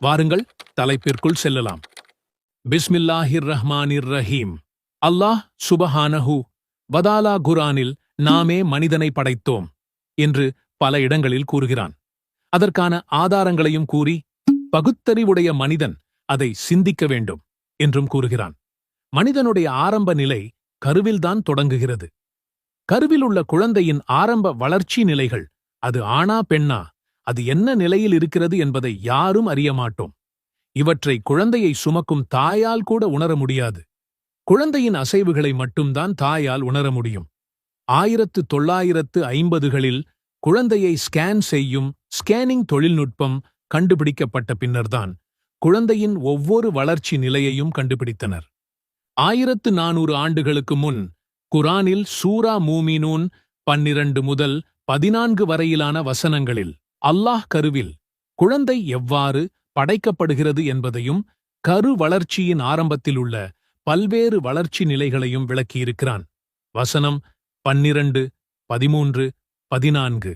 வாருங்கள் தலைப்பிற்குள் செல்லலாம். பிஸ்மில்லாஹிர் ரஹ்மானிர் ரஹீம் அல்லாஹ் சுபஹானஹு வதாலா குரானில் நாமே மனிதனை படைத்தோம் என்று பல இடங்களில் கூறுகிறான். அதற்கான ஆதாரங்களையும் கூறி பகுத்தறிவுடைய மனிதன் அதை சிந்திக்க வேண்டும் என்றும் கூறுகிறான். மனிதனுடைய ஆரம்ப நிலை கருவில்தான் தொடங்குகிறது. கருவில் உள்ள குழந்தையின் ஆரம்ப வளர்ச்சி நிலைகள் அது ஆணா பெண்ணா அது என்ன நிலையில் இருக்கிறது என்பதை யாரும் அறிய மாட்டோம் இவற்றை குழந்தையை சுமக்கும் தாயால் கூட உணர முடியாது. குழந்தையின் அசைவுகளை மட்டும்தான் தாயால் உணர முடியும். ஆயிரத்து தொள்ளாயிரத்து ஐம்பதுகளில் குழந்தையை ஸ்கேன் செய்யும் ஸ்கேனிங் தொழில்நுட்பம் கண்டுபிடிக்கப்பட்ட பின்னர்தான் குழந்தையின் ஒவ்வொரு வளர்ச்சி நிலையையும் கண்டுபிடித்தனர். ஆயிரத்து நானூறு ஆண்டுகளுக்கு முன் குரானில் சூரா மூமினூன் பன்னிரண்டு முதல் பதினான்கு வரையிலான வசனங்களில் அல்லாஹ் கருவில் குழந்தை எவ்வாறு படைக்கப்படுகிறது என்பதையும் கரு வளர்ச்சியின் ஆரம்பத்தில் உள்ள பல்வேறு வளர்ச்சி நிலைகளையும் விளக்கியிருக்கிறான். வசனம் பன்னிரண்டு பதிமூன்று பதினான்கு.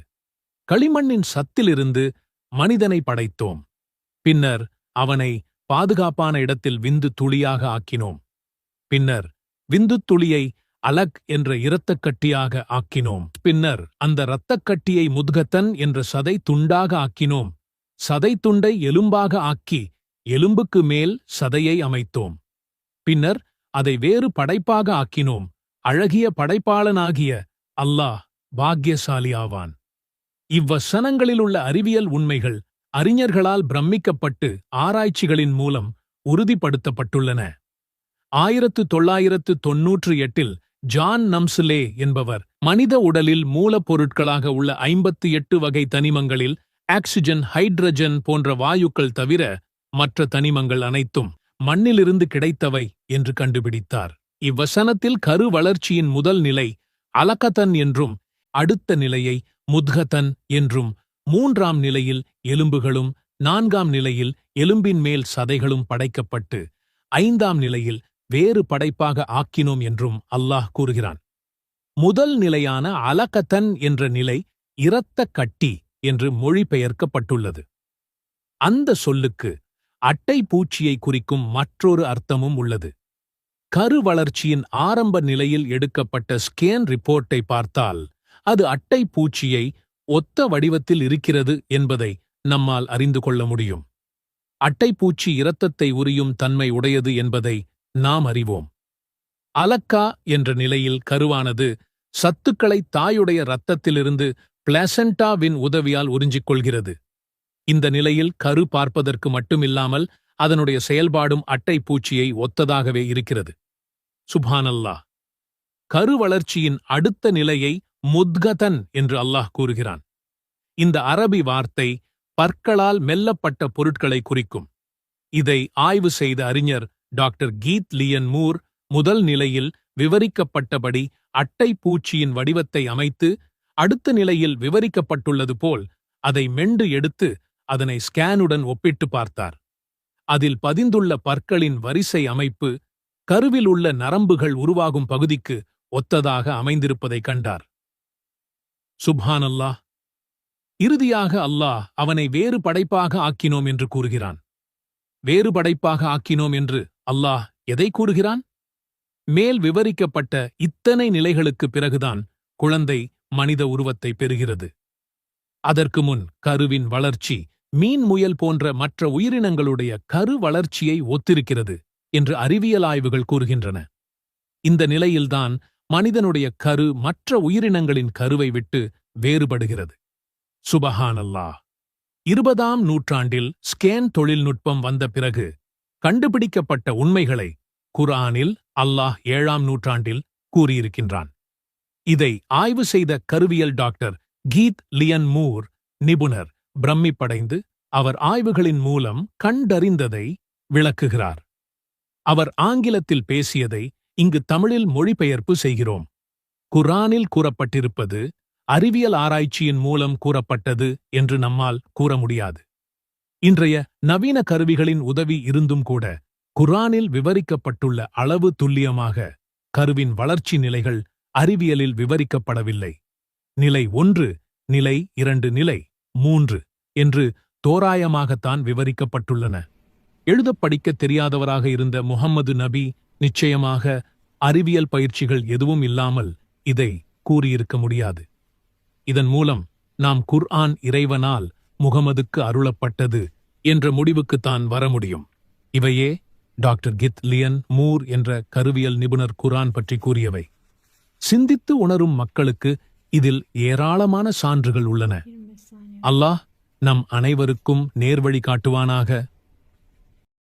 களிமண்ணின் சத்திலிருந்து மனிதனை படைத்தோம். பின்னர் அவனை பாதுகாப்பான இடத்தில் விந்து துளியாக ஆக்கினோம். பின்னர் விந்துத் துளியை அலக் என்ற இரத்தக்கட்டியாக ஆக்கினோம். பின்னர் அந்த இரத்தக்கட்டியை முதுகத்தன் என்ற சதை துண்டாக ஆக்கினோம். சதை துண்டை எலும்பாக ஆக்கி எலும்புக்கு மேல் சதையை அமைத்தோம். பின்னர் அதை வேறு படைப்பாக ஆக்கினோம். அழகிய படைப்பாளனாகிய அல்லாஹ் பாக்யசாலி ஆவான் இவ்வசனங்களில் உள்ள அறிவியல் உண்மைகள் அறிஞர்களால் பிரமிக்கப்பட்டு ஆராய்ச்சிகளின் மூலம் உறுதிப்படுத்தப்பட்டுள்ளன. ஆயிரத்து தொள்ளாயிரத்து தொன்னூற்று எட்டில் ஜான் நம்சுலே என்பவர் மனித உடலில் மூலப்பொருட்களாக உள்ள ஐம்பத்தி எட்டு வகை தனிமங்களில் ஆக்சிஜன் ஹைட்ரஜன் போன்ற வாயுக்கள் தவிர மற்ற தனிமங்கள் அனைத்தும் மண்ணிலிருந்து கிடைத்தவை என்று கண்டுபிடித்தார். இவ்வசனத்தில் கரு வளர்ச்சியின் முதல் நிலை அலக்கத்தன் என்றும் அடுத்த நிலையை முத்கத்தன் என்றும் மூன்றாம் நிலையில் எலும்புகளும் நான்காம் நிலையில் எலும்பின் மேல் சதைகளும் படைக்கப்பட்டு ஐந்தாம் நிலையில் வேறு படைப்பாக ஆக்கினோம் என்றும் அல்லாஹ் கூறுகிறான். முதல் நிலையான அலகத்தன் என்ற நிலை இரத்த கட்டி என்று மொழிபெயர்க்கப்பட்டுள்ளது. அந்த சொல்லுக்கு அட்டை பூச்சியை குறிக்கும் மற்றொரு அர்த்தமும் உள்ளது. கரு வளர்ச்சியின் ஆரம்ப நிலையில் எடுக்கப்பட்ட ஸ்கேன் ரிப்போர்ட்டை பார்த்தால் அது அட்டை பூச்சியை ஒத்த வடிவத்தில் இருக்கிறது என்பதை நம்மால் அறிந்து கொள்ள முடியும். அட்டைப்பூச்சி இரத்தத்தை உரியும் தன்மை உடையது என்பதை நாம் அறிவோம். அலக்கா என்ற நிலையில் கருவானது சத்துக்களை தாயுடைய இரத்தத்திலிருந்து பிளாசென்டாவின் உதவியால் உறிஞ்சிக் கொள்கிறது இந்த நிலையில் கரு பார்ப்பதற்கு மட்டுமில்லாமல் அதனுடைய செயல்பாடும் அட்டை பூச்சியை ஒத்ததாகவே இருக்கிறது. சுபானல்லா கரு வளர்ச்சியின் அடுத்த நிலையை முத்கதன் என்று அல்லாஹ் கூறுகிறான். இந்த அரபி வார்த்தை பற்களால் மெல்லப்பட்ட பொருட்களை குறிக்கும். இதை ஆய்வு செய்த அறிஞர் டாக்டர் கீத் லியன் மூர் முதல் நிலையில் விவரிக்கப்பட்டபடி அட்டை பூச்சியின் வடிவத்தை அமைத்து அடுத்த நிலையில் விவரிக்கப்பட்டுள்ளது போல் அதை மெண்டு எடுத்து அதனை ஸ்கேனுடன் ஒப்பிட்டு பார்த்தார். அதில் பதிந்துள்ள பற்களின் வரிசை அமைப்பு கருவில் உள்ள நரம்புகள் உருவாகும் பகுதிக்கு ஒத்ததாக அமைந்திருப்பதைக் கண்டார். சுப்ஹானல்லாஹ்! இறுதியாக அல்லாஹ் அவனை வேறு படைப்பாக ஆக்கினோம் என்று கூறுகிறான். வேறு படைப்பாக ஆக்கினோம் என்று அல்லாஹ் எதை கூறுகிறான்? மேல் விவரிக்கப்பட்ட இத்தனை நிலைகளுக்குப் பிறகுதான் குழந்தை மனித உருவத்தை பெறுகிறது. அதற்கு முன் கருவின் வளர்ச்சி மீன் முயல் போன்ற மற்ற உயிரினங்களுடைய கரு வளர்ச்சியை ஒத்திருக்கிறது என்று அறிவியல் ஆய்வுகள் கூறுகின்றன. இந்த நிலையில்தான் மனிதனுடைய கரு மற்ற உயிரினங்களின் கருவை விட்டு வேறுபடுகிறது. சுபஹானல்லா இருபதாம் நூற்றாண்டில் ஸ்கேன் தொழில்நுட்பம் வந்த பிறகு கண்டுபிடிக்கப்பட்ட உண்மைகளை குரானில் அல்லாஹ் ஏழாம் நூற்றாண்டில் கூறியிருக்கின்றான். இதை ஆய்வு செய்த கருவியல் டாக்டர் கீத் லியன் மூர் நிபுணர் பிரமிப்படைந்து அவர் ஆய்வுகளின் மூலம் கண்டறிந்ததை விளக்குகிறார். அவர் ஆங்கிலத்தில் பேசியதை இங்கு தமிழில் மொழிபெயர்ப்பு செய்கிறோம். குரானில் கூறப்பட்டிருப்பது அறிவியல் ஆராய்ச்சியின் மூலம் கூறப்பட்டது என்று நம்மால் கூற முடியாது. இன்றைய நவீன கருவிகளின் உதவி இருந்தும் கூட குரானில் விவரிக்கப்பட்டுள்ள அளவு துல்லியமாக கருவின் வளர்ச்சி நிலைகள் அறிவியலில் விவரிக்கப்படவில்லை. நிலை ஒன்று நிலை இரண்டு நிலை மூன்று என்று தோராயமாகத்தான் விவரிக்கப்பட்டுள்ளன. எழுதப் படிக்கத் தெரியாதவராக இருந்த முகம்மது நபி நிச்சயமாக அறிவியல் பயிற்சிகள் எதுவும் இல்லாமல் இதை கூறியிருக்க முடியாது. இதன் மூலம் நாம் குர்ஆன் இறைவனால் முகமதுக்கு அருளப்பட்டது என்ற முடிவுக்குத்தான் வர முடியும். இவையே டாக்டர் கித் லியன் மூர் என்ற கருவியல் நிபுணர் குர்ஆன் பற்றி கூறியவை. சிந்தித்து உணரும் மக்களுக்கு இதில் ஏராளமான சான்றுகள் உள்ளன. அல்லாஹ் நம் அனைவருக்கும் நேர்வழி காட்டுவானாக.